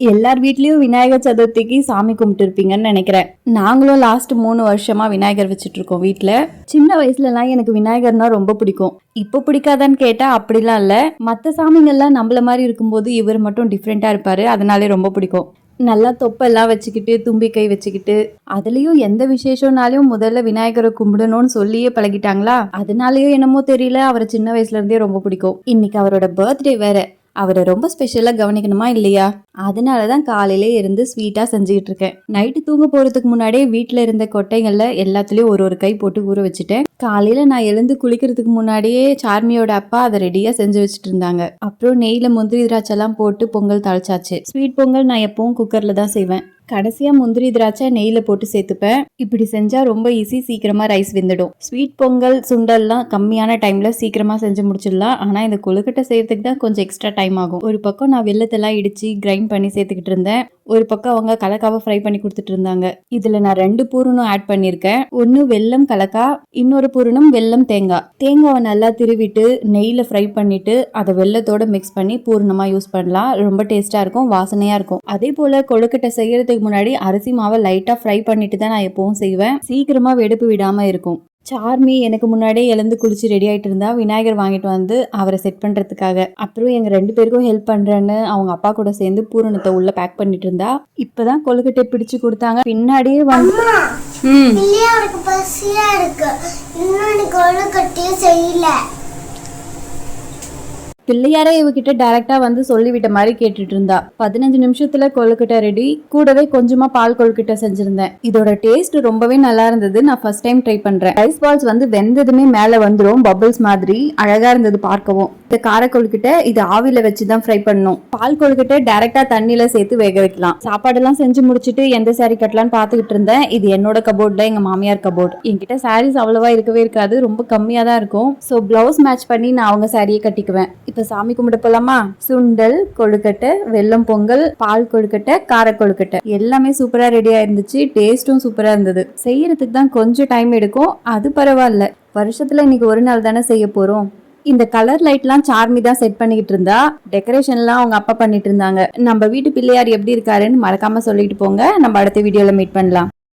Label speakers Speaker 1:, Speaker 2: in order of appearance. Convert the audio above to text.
Speaker 1: எல்லார் வீட்லயும் விநாயகர் சதுர்த்திக்கு சாமி கும்பிட்டுருப்பீங்கன்னு நினைக்கிறேன். நாங்களும் லாஸ்ட் மூணு வருஷமா விநாயகர் வச்சுட்டு இருக்கோம் வீட்ல. சின்ன வயசுலலாம் எனக்கு விநாயகர்னா ரொம்ப பிடிக்கும். இப்போ பிடிக்காதான்னு கேட்டா அப்படிலாம் இல்ல. மற்ற சாமிங்கள்லாம் நம்மள மாதிரி இருக்கும்போது இவர் மட்டும் டிஃப்ரெண்டா இருப்பாரு. அதனாலே ரொம்ப பிடிக்கும். நல்லா தொப்பெல்லாம் வச்சுக்கிட்டு தும்பிக்கை வச்சுக்கிட்டு அதுலேயும் எந்த விசேஷம்னாலையும் முதல்ல விநாயகரை கும்பிடணும்னு சொல்லியே பழகிட்டாங்களா? அதனாலயோ என்னமோ தெரியல. அவரை சின்ன வயசுல இருந்தே ரொம்ப பிடிக்கும். இன்னைக்கு அவரோட பர்த்டே வேற. அவரை ரொம்ப ஸ்பெஷலாக கவனிக்கணுமா இல்லையா? அதனால தான் காலையிலே இருந்து ஸ்வீட்டாக செஞ்சுக்கிட்டு இருக்கேன். நைட்டு தூங்க போகிறதுக்கு முன்னாடியே வீட்டில் இருந்த கொட்டைகளில் எல்லாத்துலேயும் ஒரு ஒரு கை போட்டு ஊற வச்சுட்டேன். காலையில் நான் எழுந்து குளிக்கிறதுக்கு முன்னாடியே சார்மியோட அப்பா அதை ரெடியாக செஞ்சு வச்சுட்டு இருந்தாங்க. அப்புறம் நெய்யில் முந்திரி திராட்சைலாம் போட்டு பொங்கல் தாளிச்சாச்சு. ஸ்வீட் பொங்கல் நான் எப்பவும் குக்கரில் தான் செய்வேன். கடைசியாக முந்திரி திராட்சை நெய்யில் போட்டு சேர்த்துப்பேன். இப்படி செஞ்சால் ரொம்ப ஈஸி சீக்கிரமாக ரைஸ் வெந்துடும். ஸ்வீட் பொங்கல் சுண்டல்லாம் கம்மியான டைமில் சீக்கிரமாக செஞ்சு முடிச்சிடலாம். ஆனால் இந்த கொழுக்கட்டை செய்யறதுக்கு தான் கொஞ்சம் எக்ஸ்ட்ரா டைம் ஆகும். ஒரு பக்கம் நான் வெள்ளத்தெல்லாம் இடித்து கிரைண்ட் பண்ணி சேர்த்துக்கிட்டு இருந்தேன். ஒரு பக்கம் அவங்க கலக்காவை ஃப்ரை பண்ணி கொடுத்துட்டு இருந்தாங்க. இதில் நான் ரெண்டு பூரணம் ஆட் பண்ணியிருக்கேன். ஒன்று வெல்லம் கலக்கா இன்னொரு பூரணம் வெல்லம் தேங்காய். தேங்காவை நல்லா திருவிட்டு நெய்யில் ஃப்ரை பண்ணிட்டு அதை வெள்ளத்தோட மிக்ஸ் பண்ணி பூரணமாக யூஸ் பண்ணலாம். ரொம்ப டேஸ்ட்டாக இருக்கும் வாசனையாக இருக்கும். அதே போல் கொழுக்கட்டை செய்யறதுக்கு முன்னாடி அரிசி மாவை லைட்டாக ஃப்ரை பண்ணிட்டு தான் நான் எப்பவும் செய்வேன். சீக்கிரமாக வெடுப்பு விடாமல் இருக்கும். சார்மி எனக்கு முன்னாடியே எழுந்து குளிச்சு ரெடி ஆயிட்டு இருந்தா விநாயகர் வாங்கிட்டு வந்து அவரை செட் பண்றதுக்காக. அப்புறம் எங்க ரெண்டு பேருக்கும் ஹெல்ப் பண்றேன்னு அவங்க அப்பா கூட சேர்ந்து பூரணத்தை உள்ள பேக் பண்ணிட்டு இருந்தா இப்பதான் கொழுக்கட்டை பிடிச்சு கொடுத்தாங்க. பின்னாடியே வந்து ம்.
Speaker 2: கொழுக்கட்டையும் செய்யல.
Speaker 1: பிள்ளையாரே இவகிட்ட டைரக்டா வந்து சொல்லிவிட்ட மாதிரி கேட்டுட்டு இருந்தா பதினஞ்சு நிமிஷத்துல கொழுக்கிட்ட ரெடி கூடவே கொஞ்சமா பால் கொழுக்கிட்ட செஞ்சிருந்தேன். இதோட டேஸ்ட் ரொம்பவே நல்லா இருந்தது. நான் ஃபர்ஸ்ட் டைம் ட்ரை பண்றேன். ரைஸ் பால்ஸ் வந்து வெந்ததுமே மேல வந்துரும். பபிள்ஸ் மாதிரி அழகா இருந்தது பார்க்கவும். இந்த கார கொழுக்கிட்ட இது ஆவில வச்சு தான் ஃப்ரை பண்ணும். பால் கொழுக்கிட்ட டைரக்டா தண்ணியில சேர்த்து வேக வைக்கலாம். சாப்பாடெல்லாம் செஞ்சு முடிச்சிட்டு எந்த சாரி கட்டலாம்னு பார்த்துக்கிட்டு இருந்தேன். இது என்னோட கபோர்ட்ல எங்க மாமியார் கபோர்ட் என்கிட்ட சாரீஸ் அவ்வளவா இருக்கவே இருக்காது. ரொம்ப கம்மியா தான் இருக்கும். ஸோ பிளவுஸ் மேட்ச் பண்ணி நான் அவங்க சாரியை கட்டிக்குவேன். இப்போ சாமி கும்பிட போலாமா சுண்டல் கொழுக்கட்டை வெல்லம் பொங்கல் பால் கொழுக்கட்டை கார கொழுக்கட்டை. எல்லாமே சூப்பரா ரெடியா இருந்துச்சு டேஸ்ட்டும் சூப்பரா இருந்தது. செய்யறதுக்கு தான் கொஞ்சம் டைம் எடுக்கும். அது பரவாயில்ல. வருஷத்துல இன்னைக்கு ஒரு நாள் தானே செய்ய போறோம். இந்த கலர் லைட்லாம் சார்மி தான் செட் பண்ணிக்கிட்டு இருந்தா டெக்கரேஷன்லாம் அவங்க அப்பா பண்ணிட்டு இருந்தாங்க. நம்ம வீட்டு பிள்ளையார் எப்படி இருக்காருன்னு மறக்காம சொல்லிட்டு போங்க. நம்ம அடுத்த வீடியோல மீட் பண்ணலாம்.